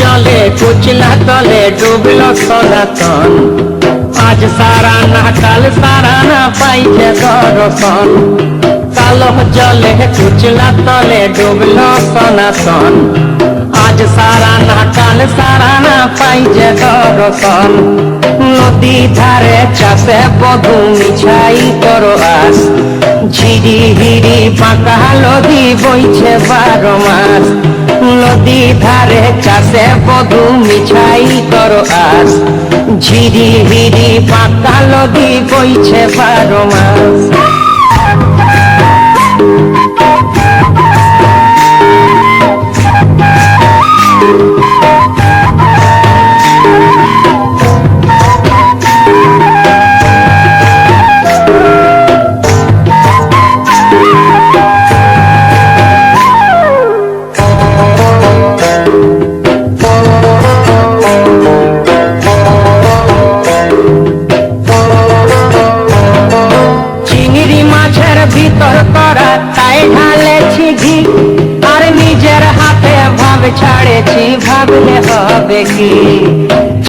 জলে কুচলা তলে ডুবল সনাতন। আজ সারা না কাল পাইছে দর্শন কালো জলে কুচলা তলে ডুবল সনাতন। আজ সারা না, কাল সারা না পাইছে দর্শন নদী ধারে চাষে বধু মিছাই করো আস। ঝিরি হিরি পাকা নদী বইছে বারো মাস। নদী ধারে চাষে বধু মিছাই করো আস ঝিরি হিরি পাকা নদী বইছে বারো মাস। ভিতর করা তাই ঢালেছি ঘি। আর নিজের হাতে ভাব ছাড়েছি ভাবলে হবে কি?